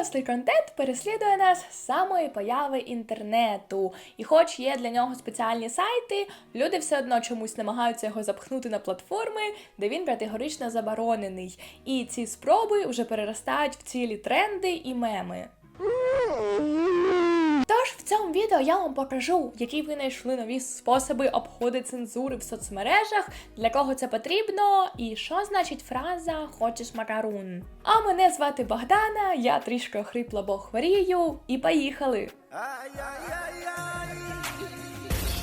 Дорослий контент переслідує нас з самої появи інтернету. І хоч є для нього спеціальні сайти, люди все одно чомусь намагаються його запхнути на платформи, де він категорично заборонений. І ці спроби вже переростають в цілі тренди і меми. Тож в цьому відео я вам покажу, які винайшли нові способи обходу цензури в соцмережах, для кого це потрібно, і що значить фраза Хочеш макарун. А мене звати Богдана, я трішки охрипла, бо хворію, і поїхали!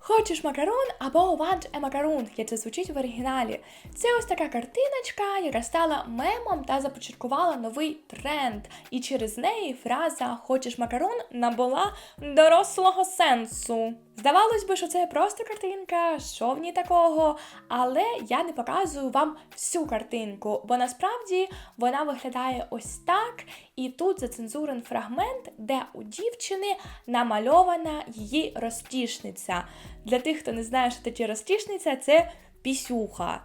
Хочеш макарон або want a макарун, як це звучить в оригіналі. Це ось така картиночка, яка стала мемом та започаткувала новий тренд. І через неї фраза Хочеш макарон набула дорослого сенсу. Здавалось би, що це просто картинка, що в ній такого, але я не показую вам всю картинку, бо насправді вона виглядає ось так, і тут зацензурен фрагмент, де у дівчини намальована її розтішниця. Для тих, хто не знає, що таке розтішниця, це пісюха.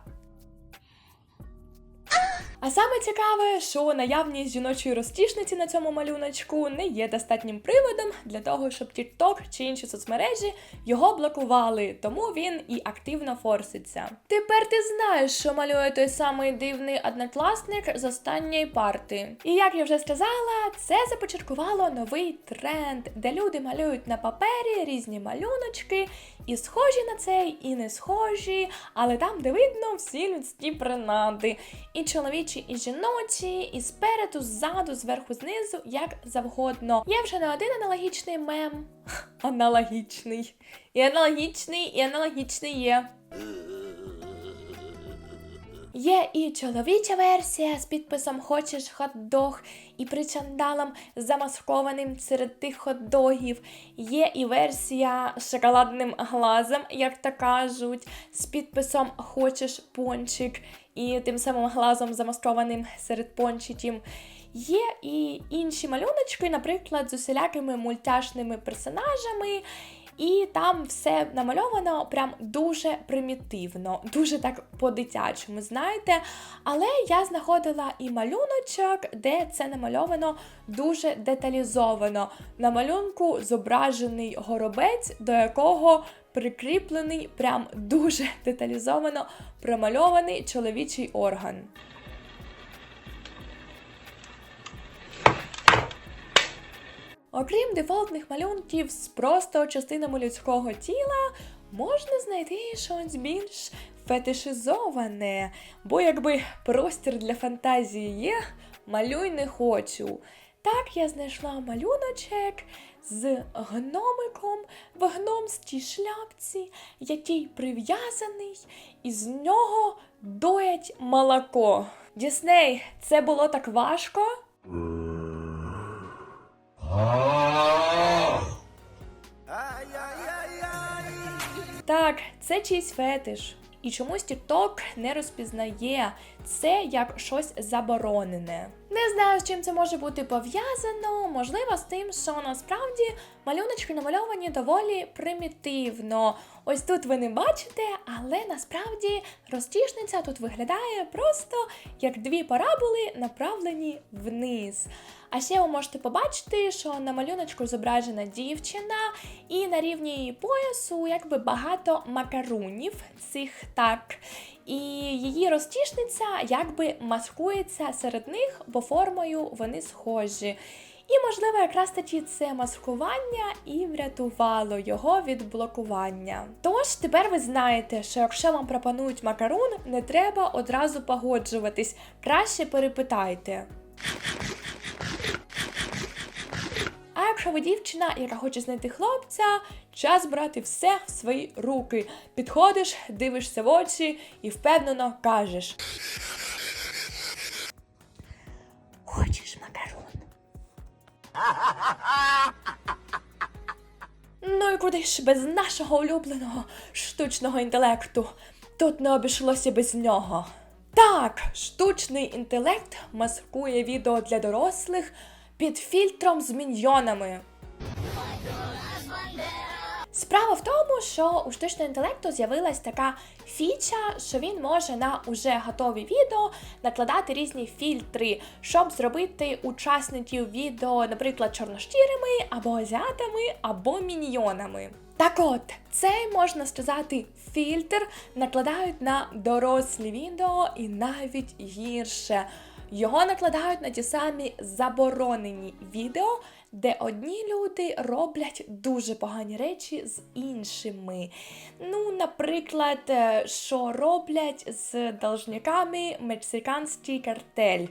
А саме цікаве, що наявність жіночої розтішниці на цьому малюночку не є достатнім приводом для того, щоб TikTok чи інші соцмережі його блокували, тому він і активно форситься. Тепер ти знаєш, що малює той самий дивний однокласник з останньої парти. І як я вже сказала, це започаткувало новий тренд, де люди малюють на папері різні малюночки, і схожі на цей, і не схожі, але там, де видно всі людські принади. І чоловічі, і жіночі, і спереду, ззаду, зверху, знизу, як завгодно. Є вже не один аналогічний мем. Аналогічний. І аналогічний, і аналогічний є. Є і чоловіча версія з підписом Хочеш хот-дог і причандалом замаскованим серед тих хот-догів. Є і версія з шоколадним глазом, як то кажуть, з підписом Хочеш пончик і тим самим глазом замаскованим серед пончиків. Є і інші малюночки, наприклад, з усілякими мультяшними персонажами. І там все намальовано прям дуже примітивно, дуже так по-дитячому, знаєте. Але я знаходила і малюночок, де це намальовано дуже деталізовано. На малюнку зображений горобець, до якого прикріплений прям дуже деталізовано промальований чоловічий орган. Окрім дефолтних малюнків з просто частинами людського тіла, можна знайти щось більш фетишизоване, бо якби простір для фантазії є, малюй не хочу. Так я знайшла малюночок з гномиком в гномській шляпці, який прив'язаний, і з нього доять молоко. Дісней, це було так важко. Так, це чийсь фетиш. І чомусь TikTok не розпізнає це як щось заборонене. Не знаю, з чим це може бути пов'язано, можливо, з тим, що насправді малюночки намальовані доволі примітивно. Ось тут ви не бачите, але насправді розтішниця тут виглядає просто як дві параболи, направлені вниз. А ще ви можете побачити, що на малюночку зображена дівчина, і на рівні її поясу якби багато макарунів цих так. І її розтішниця якби маскується серед них, бо формою вони схожі. І, можливо, якраз таки це маскування і врятувало його від блокування. Тож тепер ви знаєте, що якщо вам пропонують макарун, не треба одразу погоджуватись, краще перепитайте. А якщо ви дівчина, яка хоче знайти хлопця, час брати все в свої руки. Підходиш, дивишся в очі і впевнено кажеш. Хочеш? Ну і куди ж без нашого улюбленого штучного інтелекту? Тут не обійшлося без нього. Так, штучний інтелект маскує відео для дорослих під фільтром з міньйонами. Справа в тому, що у штучного інтелекту з'явилась така фіча, що він може на уже готові відео накладати різні фільтри, щоб зробити учасників відео, наприклад, чорношкірими, або азіатами, або міньйонами. Так от, цей можна сказати фільтр накладають на дорослі відео і навіть гірше. Його накладають на ті самі заборонені відео, де одні люди роблять дуже погані речі з іншими. Ну, наприклад, е, що роблять з должниками мексиканський картель.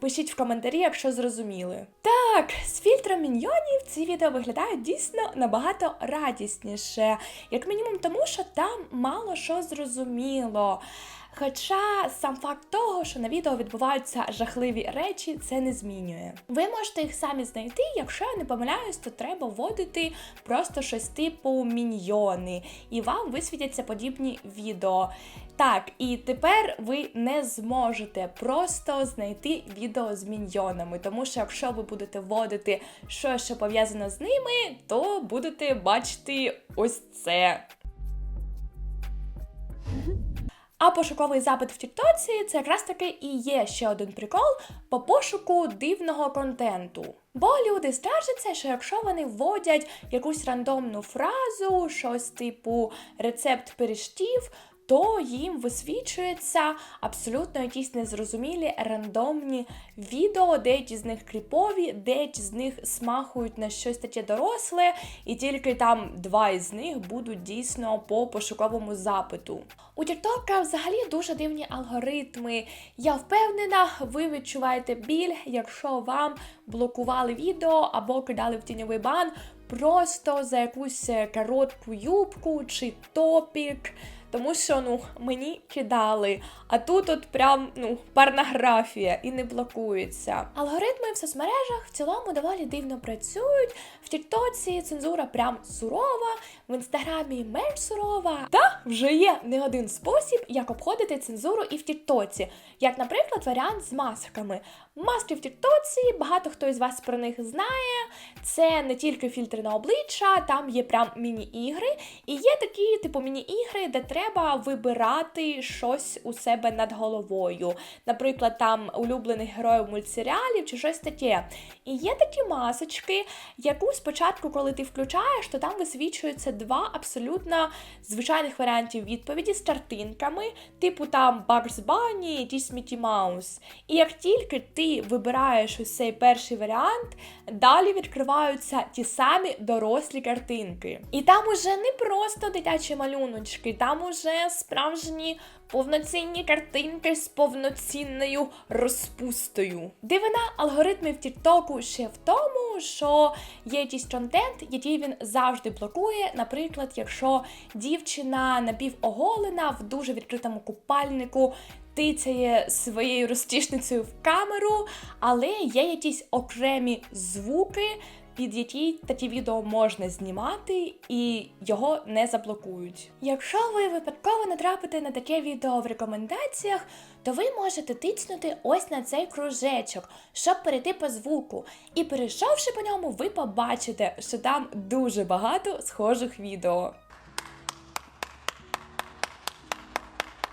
Пишіть в коментарі, якщо зрозуміли. Так, з фільтром міньйонів ці відео виглядають дійсно набагато радісніше, як мінімум, тому що там мало що зрозуміло. Хоча сам факт того, що на відео відбуваються жахливі речі, це не змінює. Ви можете їх самі знайти, якщо я не помиляюсь, то треба вводити просто щось типу міньйони, і вам висвітяться подібні відео. Так, і тепер ви не зможете просто знайти відео з міньйонами, тому що якщо ви будете вводити щось, що пов'язано з ними, то будете бачити ось це. А пошуковий запит в Тіктоці це якраз таки і є ще один прикол по пошуку дивного контенту. Бо люди скаржаться, що якщо вони вводять якусь рандомну фразу, щось типу рецепт пиріжків, то їм висвічується абсолютно якісь незрозумілі рандомні відео, деякі з них кріпові, деякі з них смахують на щось таке доросле, і тільки там два із них будуть дійсно по пошуковому запиту. У TikTok взагалі дуже дивні алгоритми. Я впевнена, ви відчуваєте біль, якщо вам блокували відео або кидали в тіньовий бан просто за якусь коротку юбку чи топік. Тому що ну мені кидали, а тут от прям ну порнографія і не блокується. Алгоритми в соцмережах в цілому доволі дивно працюють. В Тіктоці цензура прям сурова, в інстаграмі менш сурова. Та вже є не один спосіб, як обходити цензуру і в Тіктоці, як, наприклад, варіант з масками. Маски в Тіктоці, багато хто із вас про них знає. Це не тільки фільтри на обличчя, там є прям міні-ігри. І є такі, типу, міні-ігри, де треба вибирати щось у себе над головою. Наприклад, там улюблених героїв мультсеріалів чи щось таке. І є такі масочки, яку спочатку, коли ти включаєш, то там висвічуються два абсолютно звичайних варіантів відповіді з картинками, типу там Bugs Bunny, якийсь Mickey Mouse. І як тільки ти вибираєш ось цей перший варіант, далі відкриваються ті самі дорослі картинки. І там уже не просто дитячі малюночки, там уже справжні повноцінні картинки з повноцінною розпустою. Дивина алгоритмів Тіктоку ще в тому, що є якийсь контент, який він завжди блокує. Наприклад, якщо дівчина напівоголена в дуже відкритому купальнику. Тицяє своєю розтішницею в камеру, але є якісь окремі звуки, під які такі відео можна знімати, і його не заблокують. Якщо ви випадково натрапите на таке відео в рекомендаціях, то ви можете тицнути ось на цей кружечок, щоб перейти по звуку. І перейшовши по ньому, ви побачите, що там дуже багато схожих відео.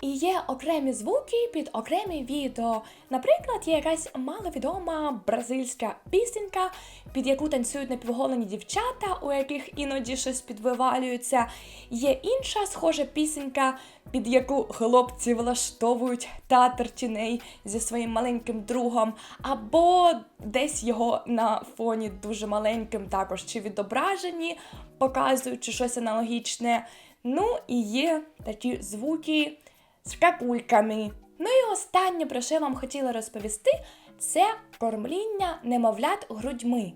І є окремі звуки під окремі відео. Наприклад, є якась маловідома бразильська пісенька, під яку танцюють напівголені дівчата, у яких іноді щось підвивалюється. Є інша схожа пісенька, під яку хлопці влаштовують театр тіней зі своїм маленьким другом, або десь його на фоні дуже маленьким також чи відображені, показуючи щось аналогічне. Ну і є такі звуки з капульками. Ну і останнє, про що я вам хотіла розповісти, це кормління немовлят грудьми.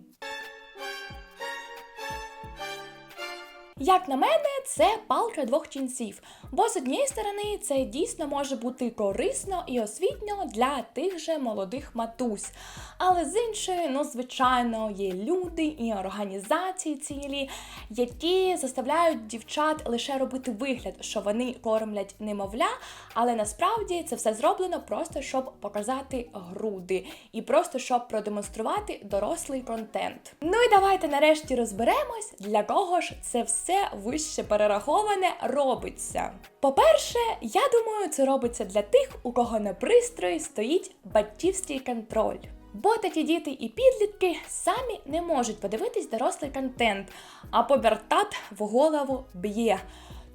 Як на мене, це палка двох кінців. Бо з однієї сторони це дійсно може бути корисно і освітньо для тих же молодих матусь. Але з іншої, ну, звичайно, є люди і організації цілі, які заставляють дівчат лише робити вигляд, що вони кормлять немовля, але насправді це все зроблено просто щоб показати груди і просто щоб продемонструвати дорослий контент. Ну і давайте нарешті розберемось, для кого ж це все все вище перераховане робиться? По-перше, я думаю, це робиться для тих, у кого на пристрої стоїть батьківський контроль. Бо такі діти і підлітки самі не можуть подивитись дорослий контент, а побертат в голову б'є.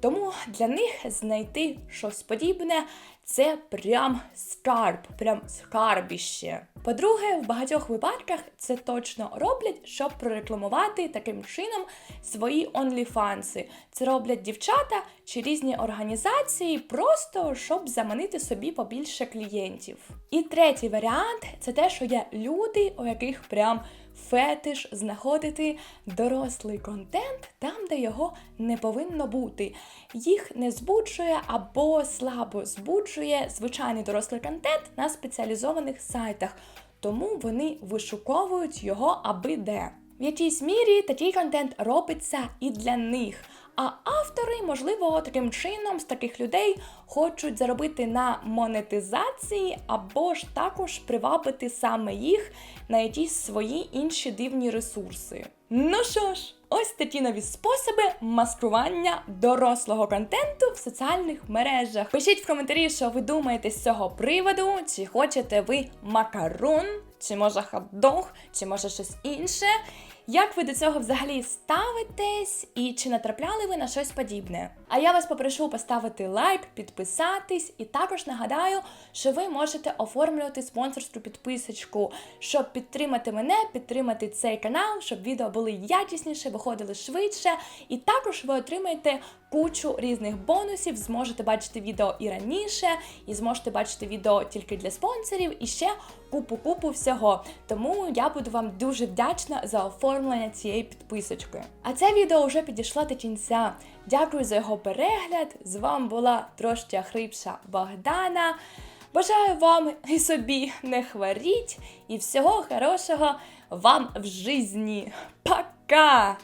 Тому для них знайти щось подібне це прям скарб, прям скарбіще. По-друге, в багатьох випадках це точно роблять, щоб прорекламувати таким чином свої онліфанси. Це роблять дівчата чи різні організації, просто щоб заманити собі побільше клієнтів. І третій варіант це те, що є люди, у яких прям фетиш знаходити дорослий контент де його не повинно бути. Їх не збуджує або слабо збуджує звичайний дорослий контент на спеціалізованих сайтах, тому вони вишуковують його аби де. В якійсь мірі такий контент робиться і для них. А автори, можливо, таким чином з таких людей хочуть заробити на монетизації або ж також привабити саме їх на якісь свої інші дивні ресурси. Ну що ж, ось такі нові способи маскування дорослого контенту в соціальних мережах. Пишіть в коментарі, що ви думаєте з цього приводу, чи хочете ви макарон, чи може хот-дог, чи може щось інше. Як ви до цього взагалі ставитесь і чи натрапляли ви на щось подібне? А я вас попрошу поставити лайк, підписатись, і також нагадаю, що ви можете оформлювати спонсорську підписочку, щоб підтримати мене, підтримати цей канал, щоб відео були якісніше, виходили швидше. І також ви отримаєте кучу різних бонусів, зможете бачити відео і раніше, і зможете бачити відео тільки для спонсорів, і ще купу-купу всього. Тому я буду вам дуже вдячна за оформлення цієї підписочки. А це відео вже підійшло до кінця. Дякую за його перегляд. З вами була трошки хрипша Богдана. Бажаю вам і собі не хворіть, і всього хорошого вам в житті. Пока!